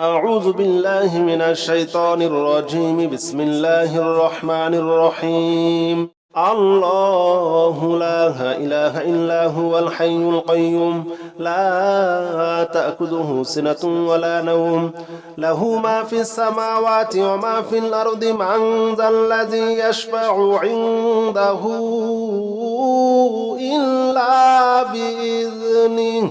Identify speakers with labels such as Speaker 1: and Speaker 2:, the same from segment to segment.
Speaker 1: أعوذ بالله من الشيطان الرجيم. بسم الله الرحمن الرحيم. الله لا إله إلا هو الحي القيوم. لا تأخذه سنة ولا نوم. له ما في السماوات وما في الأرض. من ذا الذي يشفع عنده إلا بإذنه.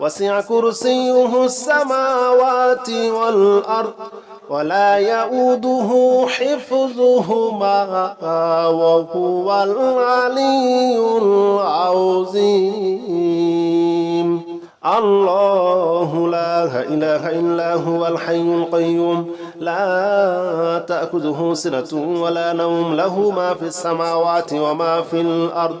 Speaker 1: وسع كرسيه السماوات والأرض ولا يؤوده حفظهما وهو العلي العظيم. الله لا إله إلا هو الحي القيوم. لا تأخذه سنة ولا نوم. له ما في السماوات وما في الأرض.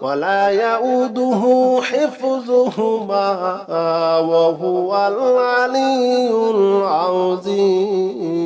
Speaker 1: ولا يؤوده حفظهما وهو العلي العظيم.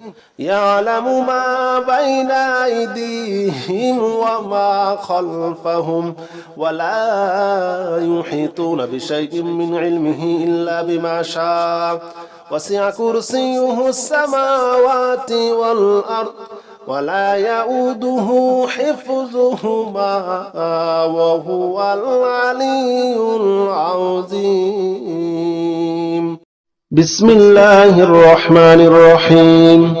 Speaker 1: يعلم ما بين أيديهم وما خلفهم ولا يحيطون بشيء من علمه إلا بما شاء. وسع كرسيه السماوات والأرض ولا يؤوده حفظهما وهو العلي العظيم. بسم الله الرحمن الرحيم.